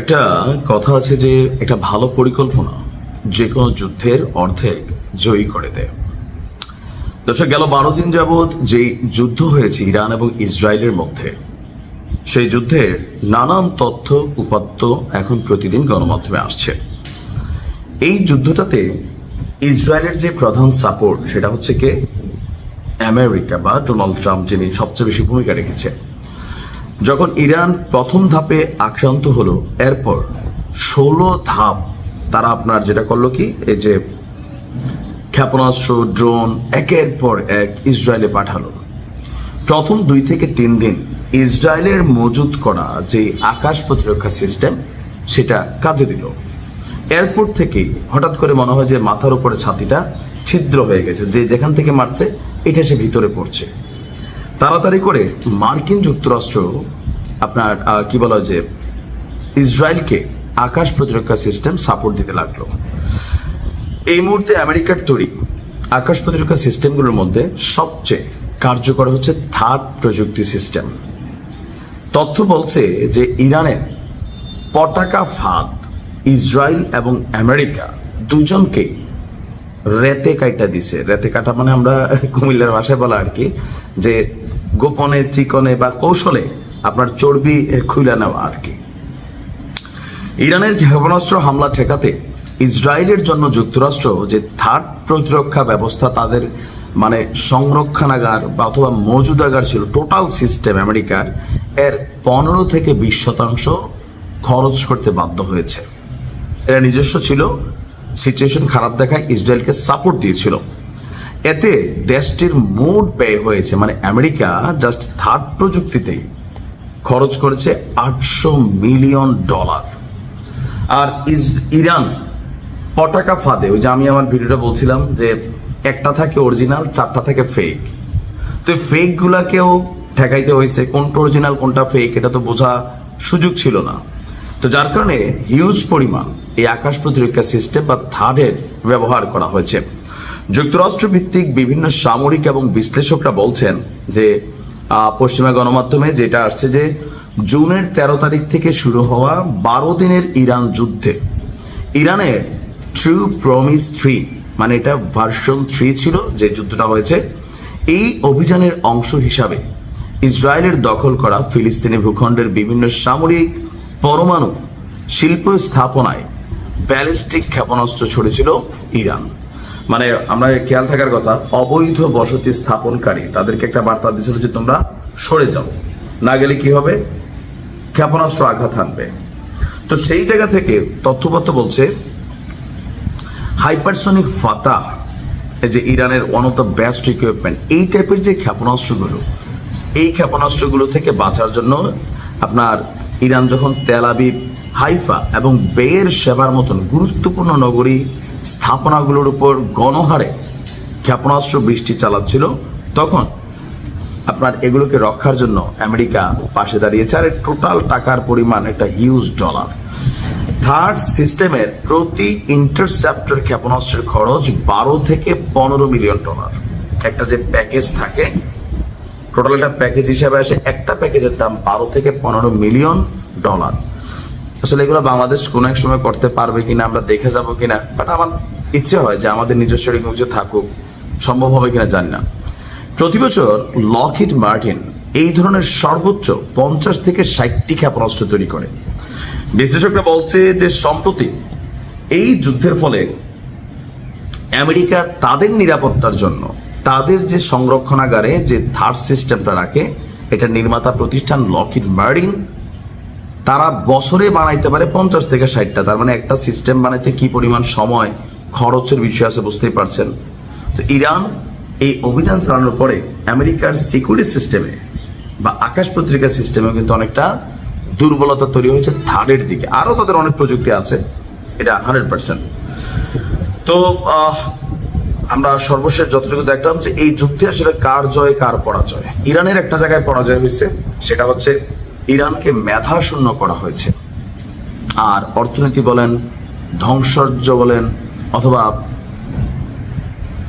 একটা কথা আছে যে একটা ভালো পরিকল্পনা যে কোনো যুদ্ধের অর্ধেক জয়ী করে দেয়। দর্শক, গেল বারো দিন যাবৎ যে যুদ্ধ হয়েছে ইরান এবং ইসরায়েলের মধ্যে, সেই যুদ্ধের নানান তথ্য, উপাত্ত এখন প্রতিদিন গণমাধ্যমে আসছে। এই যুদ্ধটাতে ইসরায়েলের যে প্রধান সাপোর্ট, সেটা হচ্ছে কে? আমেরিকা বা ডোনাল্ড ট্রাম্প, যিনি সবচেয়ে বেশি ভূমিকা রেখেছে যখন ইরান প্রথম ধাপে আক্রান্ত হলো, এরপর ষোলো ধাপ তারা আপনার যেটা করল কি, এই যে ক্ষেপণাস্ত্র, ড্রোন, একের পর এক ইসরায়েলে পাঠালো। প্রথম দুই থেকে তিন দিন ইসরায়েলের মজুত করা যে আকাশ প্রতিরক্ষা সিস্টেম, সেটা কাজে দিল। এয়ারপোর্ট থেকেই হঠাৎ করে মনে হয় যে মাথার উপরে ছাতিটা ছিদ্র হয়ে গেছে, যে যেখান থেকে মারছে, এটা সে ভিতরে পড়ছে। তাড়াতাড়ি করে মার্কিন যুক্তরাষ্ট্র আপনার কি বলা হয় যে, ইসরায়েলকে আকাশ প্রতিরক্ষা সিস্টেম সাপোর্ট দিতে লাগল। এই মুহূর্তে আমেরিকার তৈরি আকাশ প্রতিরক্ষা সিস্টেমগুলোর মধ্যে সবচেয়ে কার্যকর হচ্ছে থার্ড প্রযুক্তি সিস্টেম। তথ্য বলছে যে ইরানের পতাকা ফাঁদ ইসরায়েল এবং আমেরিকা দুজনকে রেতে কাইটা দিছে। রেতে কাটা মানে আমরা কুমিল্লার ভাষায় বলা আর কি, যে গোপনে, চিকনে বা কৌশলে আপনার চর্বি খুলে নেওয়া আর কি। ইরানের ক্ষেপণাস্ত্র হামলা ঠেকাতে ইসরায়েলের জন্য যুক্তরাষ্ট্র যে থার্ড প্রতিরক্ষা ব্যবস্থা তাদের মানে সংরক্ষণাগার বা অথবা মজুদাগার ছিল, টোটাল সিস্টেম আমেরিকার, এর পনেরো থেকে বিশ শতাংশ খরচ করতে বাধ্য হয়েছে। এরা নিজস্ব ছিল, সিচুয়েশন খারাপ দেখায় ইসরায়েলকে সাপোর্ট দিয়েছিল। এতে দেশটির মোট ব্যয় হয়েছে মানে আমেরিকা জাস্ট থার্ড প্রযুক্তিতেই খরচ করেছে আটশো মিলিয়ন ডলার। আর ইরান পটাকা ফাঁদে, ওই যে আমি আমার ভিডিওটা বলছিলাম যে একটা থাকে অরিজিনাল চারটা থাকে ফেক তো ফেক গুলাকেও ঠেকাইতে হয়েছে, কোনটা অরিজিনাল কোনটা ফেক এটা তো বোঝা সুযোগ ছিল না। তো যার কারণে হিউজ পরিমাণ এই আকাশ প্রতিরক্ষা সিস্টেম বা থার্ডের ব্যবহার করা হয়েছে। যুক্তরাষ্ট্র ভিত্তিক বিভিন্ন সামরিক এবং বিশ্লেষকরা বলছেন যে পশ্চিমা গণমাধ্যমে যেটা আসছে যে, জুনের তেরো তারিখ থেকে শুরু হওয়া বারো দিনের ইরান যুদ্ধে। ইরানের ট্রু প্রমিস থ্রি মানে এটা ভার্সন থ্রি ছিল যে যুদ্ধটা হয়েছে। এই অভিযানের অংশ হিসাবে ইসরায়েলের দখল করা ফিলিস্তিনি ভূখণ্ডের বিভিন্ন সামরিক পরমাণু শিল্প স্থাপনায় ব্যালিস্টিক ক্ষেপণাস্ত্র ছড়েছিল ইরান। মানে আমরা খেয়াল থাকার কথা, অবৈধ বসতি স্থাপনকারী তাদেরকে একটা বার্তা দিয়েছিল যে তোমরা সরে যাও। না গেলে কি হবে? ক্ষেপণাস্ত্র আঘাত হানবে। তো সেই জায়গা থেকে তথ্যপত্র বলছে, হাইপারসনিক ফাতা, এই যে ইরানের one of the best equipment এই টাইপের যে ক্ষেপণাস্ত্রগুলো, এই ক্ষেপণাস্ত্রগুলো থেকে বাঁচার জন্য আপনার ইরান যখন তেল আবিব, হাইফা এবং বেয়ের সেবার মতন গুরুত্বপূর্ণ নগরী স্থাপনাগুলোর উপর গণহারে ক্ষেপণাস্ত্র বৃষ্টি চালাচ্ছিল, তখন আপনার এগুলোকে রক্ষার জন্য আমেরিকা পাশে দাঁড়িয়েছে, আর টোটাল টাকার পরিমাণ একটা হিউজ ডলার থার্ড সিস্টেমের প্রতি ইন্টারসেপ্টর ক্ষেপণাস্ত্রের খরচ বারো থেকে পনেরো মিলিয়ন ডলার একটা যে প্যাকেজ থাকে টোটাল একটা প্যাকেজ হিসাবে আসে, একটা প্যাকেজের দাম বারো থেকে পনেরো মিলিয়ন ডলার আসলে এগুলো বাংলাদেশ কোনো এক সময় করতে পারবে কিনা, আমরা দেখে যাব কিনা বাট আমার ইচ্ছে হয় যে আমাদের নিজস্ব এরকম কিছু থাকুক, সম্ভব হবে কিনা জানি না। প্রতি বছর লকহিড মার্টিন এই ধরনের সর্বোচ্চ পঞ্চাশ থেকে ষাটটি ক্ষেপণাস্ত্র তৈরি করে। বিশ্লেষকরা বলছে যে সম্প্রতি এই যুদ্ধের ফলে আমেরিকা তাদের নিরাপত্তার জন্য, তাদের যে সংরক্ষণাগারে যে থার্ড সিস্টেমটা রাখে, এটা নির্মাতা প্রতিষ্ঠান লকহিড মার্টিন তারা বছরে বানাইতে পারে পঞ্চাশ থেকে ষাটটা। তার মানে একটা সিস্টেম বানাইতে কি পরিমাণ সময়, খরচের বিষয় আছে বুঝতেই পারছেন। তো ইরান এই অভিযান চালানোর পরে আমেরিকার সিকিউরিটি সিস্টেমে বা আকাশ পত্রিকা সিস্টেমে কিন্তু অনেকটা দুর্বলতা তৈরি হয়েছে থার্ডের দিকে। আরও তাদের অনেক প্রযুক্তি আছে, এটা হান্ড্রেড পার্সেন্ট তো আমরা সর্বশেষ যতটুকু দেখলাম যে এই যুদ্ধে আসলে কার জয়, কার পরাজয়? ইরানের একটা জায়গায় পরাজয় হয়েছে, সেটা হচ্ছে ইরানকে মেধা শূন্য করা হয়েছে। আর অর্থনীতি বলেন, ধ্বংসর্য বলেন, অথবা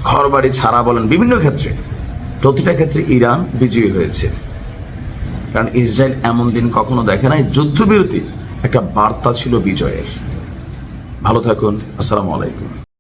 ঘরবাড়ি ছাড়া বলেন বিভিন্ন ক্ষেত্রে। প্রতিটা ক্ষেত্রে ইরান বিজয়ী হয়েছে। কারণ ইসরায়েল এমন দিন কখনো দেখে নাই, যুদ্ধবিরতি একটা বার্তা ছিল বিজয়ের। ভালো থাকুন, আসসালামু আলাইকুম।